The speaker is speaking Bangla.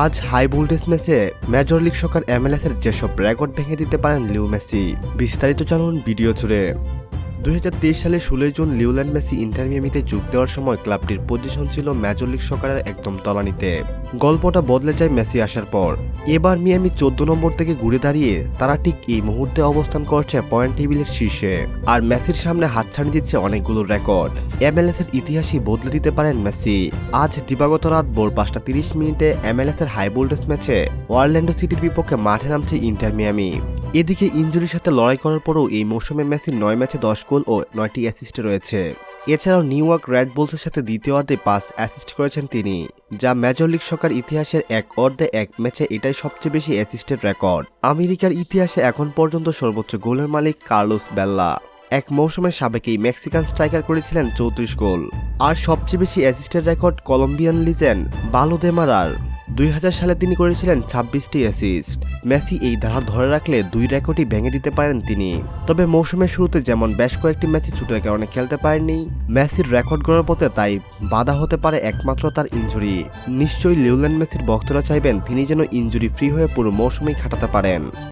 আজ হাই ভোল্টেজ ম্যাচে মেজর লিগ সকার এমএলএস এর যেসব রেকর্ড ভেঙে দিতে পারেন লিও মেসি। বিস্তারিত জানুন ভিডিও জুড়ে। দুই হাজার তেইশ সালে ষোলোই জুন লিওল্যান্ড মেসি ইন্টার মিয়ামিতে যোগ দেওয়ার সময় ক্লাবটির পজিশন ছিল মেজর লিগ সকারের একদম তলানিতে। গল্পটা বদলে যায় মেসি আসার পর। এবার মিয়ামি চোদ্দ নম্বর থেকে ঘুরে দাঁড়িয়ে তারা ঠিক এই মুহূর্তে অবস্থান করছে পয়েন্ট টেবিলের শীর্ষে। আর মেসির সামনে হাতছানি দিচ্ছে অনেকগুলো রেকর্ড। এমএলএস এর ইতিহাসই বদলে দিতে পারেন মেসি। আজ দিবাগত রাত ভোর পাঁচটা তিরিশ মিনিটে এমএলএস এর হাই ভোল্টেজ ম্যাচে ওয়ারল্যান্ডো সিটির বিপক্ষে মাঠে নামছে ইন্টার মিয়ামি। এদিকে ইঞ্জুরির সাথে লড়াই করার পরও এই মৌসুমে মেসির নয় ম্যাচে দশ গোল ও নয়টি অ্যাসিস্ট রয়েছে। এছাড়াও নিউ ইয়র্ক রেড বুলসের সাথে দ্বিতীয় অর্ধে পাঁচ অ্যাসিস্ট করেছেন তিনি, যা মেজর লিগ সকার ইতিহাসের এক অর্ধে এক ম্যাচে এটাই সবচেয়ে বেশি অ্যাসিস্টের রেকর্ড। আমেরিকার ইতিহাসে এখন পর্যন্ত সর্বোচ্চ গোলের মালিক কার্লোস বেল্লা। এক মৌসুমে সাবেক এই মেক্সিকান স্ট্রাইকার করেছিলেন চৌত্রিশ গোল। আর সবচেয়ে বেশি অ্যাসিস্টের রেকর্ড কলম্বিয়ান লিজেন্ড বালো দেমারার দুই হাজার সালে তিনি করেছিলেন ছাব্বিশটি অ্যাসিস্ট মেসি এই ধারা ধরে রাখলে দুই রেকর্ডই ভেঙে দিতে পারেন তিনি। তবে মৌসুমের শুরুতে যেমন বেশ কয়েকটি ম্যাচে ছুটের কারণে খেলতে পারেননি, মেসির রেকর্ড গড়ার পথে তাই বাধা হতে পারে একমাত্র তার ইঞ্জুরি। নিশ্চয়ই লিওল্যান্ড মেসির ভক্তরা চাইবেন তিনি যেন ইঞ্জুরি ফ্রি হয়ে পুরো মৌসুমেই খাটাতে পারেন।